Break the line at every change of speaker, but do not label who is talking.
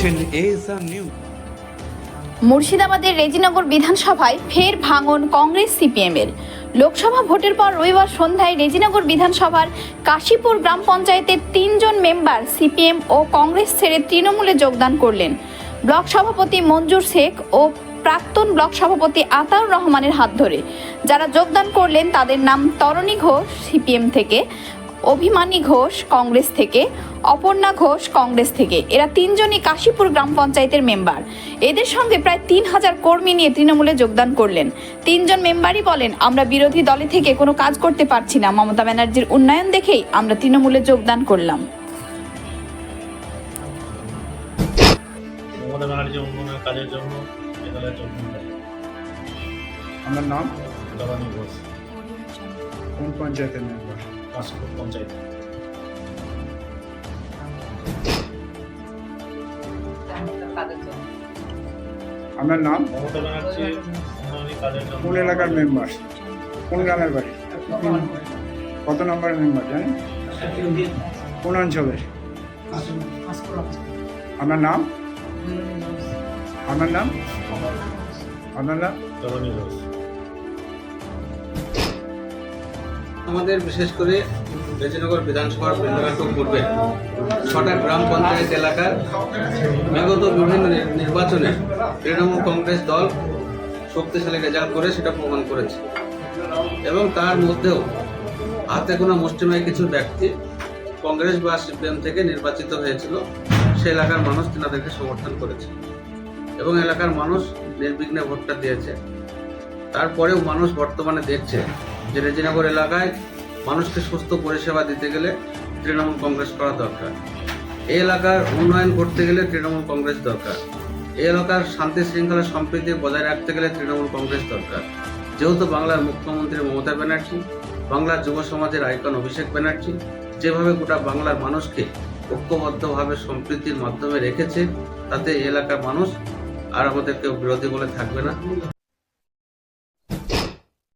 দেখছেন নিউজ
মুর্শিদাবাদের রেজিনগর বিধানসভায় ফের ভাঙন কংগ্রেস সিপিএমের। লোকসভা ভোটের পর রবিবার সন্ধ্যায় রেজিনগর বিধানসভার কাশীপুর গ্রাম পঞ্চায়েতের তিনজন মেম্বার সিপিএম ও কংগ্রেস ছেড়ে তৃণমূলে যোগদান করলেন। ব্লক সভাপতি মঞ্জুর শেখ ও প্রাক্তন ব্লক সভাপতি আতাউর রহমানের হাত ধরে। যারা যোগদান করলেন তাদের নাম তরণী ঘোষ সিপিএম থেকে। অভিমানী ঘোষ কংগ্রেস থেকে অপর্ণা ঘোষ কংগ্রেস থেকে। এরা তিনজনই কাশীপুর গ্রাম পঞ্চায়েতের মেম্বার। এদের সঙ্গে প্রায় তিন হাজার কর্মী নিয়ে তৃণমূলে যোগদান করলেন। তিনজন মেম্বারই বলেন আমরা বিরোধী দলে থেকে কোনো কাজ করতে পারছি না। মমতা ব্যানার্জির উন্নয়ন দেখেই আমরা তৃণমূলে যোগদান করলাম।
মমতা ব্যানার্জি উন্নয়নের কাজের জন্য এই যোগদান দেয়
আমার নাম?
ঘোষ।
কোন পঞ্চায়েতের মেম্বার?
কাশীপুর পঞ্চায়েত
আপনার নাম?
মমতা ব্যানার্জি
কোন এলাকার মেম্বার কোন গ্রামের বাড়ি? কত নম্বরের মেম্বার জানেন? কোন অঞ্চলের? আপনার নাম? আপনার নাম? আপনার নাম?
আমাদের বিশেষ করে রেজিনগর বিধানসভার বৃন্দাকান্ত পূর্বে ছটা গ্রাম পঞ্চায়েত এলাকার বিগত বিভিন্ন নির্বাচনে তৃণমূল কংগ্রেস দল শক্তিশালী রেজাল্ট করে সেটা প্রমাণ করেছে। এবং তার মধ্যেও হাতে কোনো মুষ্টিমেয় কিছু ব্যক্তি কংগ্রেস বা সিপিএম থেকে নির্বাচিত হয়েছিল, সে এলাকার মানুষ তেনাদেরকে সমর্থন করেছে। এবং এলাকার মানুষ নির্বিঘ্নে ভোটটা দিয়েছে। তারপরেও মানুষ বর্তমানে দেখছে যে রেজিনগর এলাকায় মানুষকে সুস্থ পরিষেবা দিতে গেলে তৃণমূল কংগ্রেস করা দরকার। এই এলাকার উন্নয়ন করতে গেলে তৃণমূল কংগ্রেস দরকার। এই এলাকার শান্তি শৃঙ্খলা সম্প্রীতি বজায় রাখতে গেলে তৃণমূল কংগ্রেস দরকার। যেহেতু বাংলার মুখ্যমন্ত্রী মমতা ব্যানার্জি, বাংলার যুব সমাজের আইকন অভিষেক ব্যানার্জি, যেভাবে গোটা বাংলার মানুষকে ঐক্যবদ্ধভাবে সম্প্রীতির মাধ্যমে রেখেছে, তাতে এলাকার মানুষ আর আমাদের কেউ বিরোধী বলে থাকবে না।